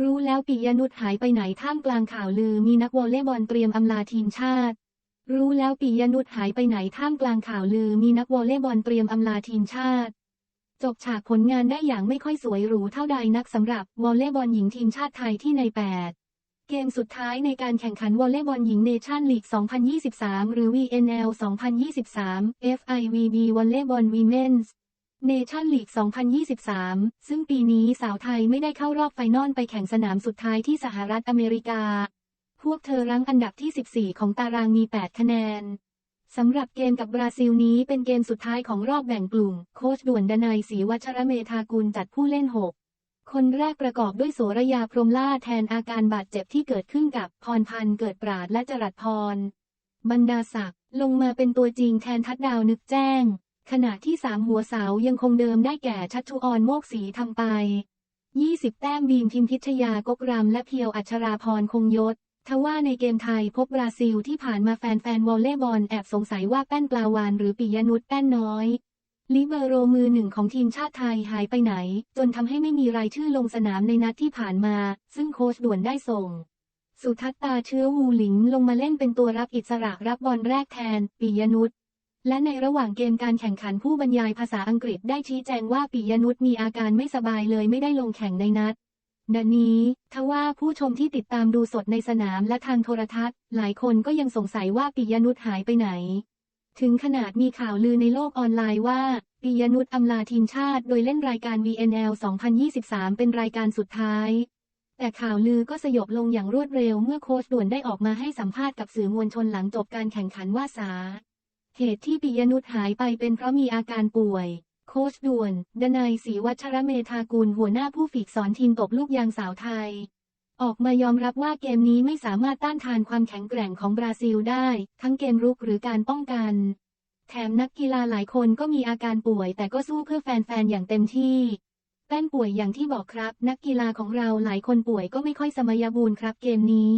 รู้แล้วปิยนุชหายไปไหนท่ามกลางข่าวลือ มีนักวอลเลย์บอลเตรียมอำลาทีมชาติ รู้แล้วปิยนุชหายไปไหนท่ามกลางข่าวลือ มีนักวอลเลย์บอลเตรียมอำลาทีมชาติ จบฉากผลงานได้อย่างไม่ค่อยสวยหรูเท่าใดนักสำหรับวอลเลย์บอลหญิงทีมชาติไทยที่ใน 8 เกมสุดท้ายในการแข่งขันวอลเลย์บอลหญิงเนชั่นลีก 2023 หรือ VNL 2023 FIVB วอลเลย์บอลวีเมนส์ เนชั่นลีก 2023 ซึ่งปีนี้สาวไทยไม่ได้เข้ารอบไฟนอลไปแข่งสนามสุดท้ายที่สหรัฐอเมริกา พวกเธอรั้งอันดับที่ 14 ของตารางมี 8 คะแนน สำหรับเกมกับบราซิลนี้เป็นเกมสุดท้ายของรอบแบ่งกลุ่ม โค้ชด่วนดนัยศรีวัชรเมธากุลจัดผู้เล่น 6 คนแรกประกอบด้วยโสระยาพรมล่าแทนอาการบาดเจ็บที่เกิดขึ้นกับพรพันธ์เกิดปราดและจรัสพร บรรดาศักดิ์ลงมาเป็นตัวจริงแทนทัดดาวนึกแจ้ง ขณะที่สามหัวเสายังคงเดิมได้แก่ชัชชุออนโมกศรีทำไป 20 แต้มบีมพิมพิชยากกรำและเพียวอัชราพรคงยศทว่าในเกมไทยพบบราซิลที่ผ่านมาแฟนๆวอลเลย์บอลแอบสงสัยว่าแป้นปลาวานหรือปิยนุชแป้นน้อย ลิเบโรมือหนึ่งของทีมชาติไทยหายไปไหน จนทำให้ไม่มีรายชื่อลงสนามในนัดที่ผ่านมา ซึ่งโค้ชด่วนได้ส่ง สุทัศตาเชื้อวูหลิงลงมาเล่นเป็นตัวรับอิสระรับบอลแรกแทนปิยนุช และในระหว่างเกมการแข่งขันผู้บรรยายภาษาอังกฤษได้ชี้แจงว่าปิยนุชมีอาการไม่สบายเลยไม่ได้ลงแข่งในนัดดังนี้ทว่าผู้ชมที่ติดตามดูสดในสนามและทางโทรทัศน์ หลายคนก็ยังสงสัยว่าปิยนุชหายไปไหน ถึงขนาดมีข่าวลือในโลกออนไลน์ว่าปิยนุชอำลาทีมชาติ โดยเล่นรายการ VNL 2023 เป็นรายการสุดท้าย แต่ข่าวลือก็สยบลงอย่างรวดเร็วเมื่อโค้ชด่วนได้ออกมาให้สัมภาษณ์กับสื่อมวลชนหลังจบการแข่งขันว่าสา เหตุที่ปิยนุชหายไปเป็นเพราะมีอาการป่วย โค้ชด่วน ดนัยศรีวัชรเมธากุลหัวหน้าผู้ฝึกสอนทีมตบลูกยางสาวไทย ออกมายอมรับว่าเกมนี้ไม่สามารถต้านทานความแข็งแกร่งของบราซิลได้ ทั้งเกมรุกหรือการป้องกัน แถมนักกีฬาหลายคนก็มีอาการป่วย แต่ก็สู้เพื่อแฟนๆอย่างเต็มที่แป้นป่วยอย่างที่บอกครับ นักกีฬาของเราหลายคนป่วยก็ไม่ค่อยสมยบูรณ์ครับเกมนี้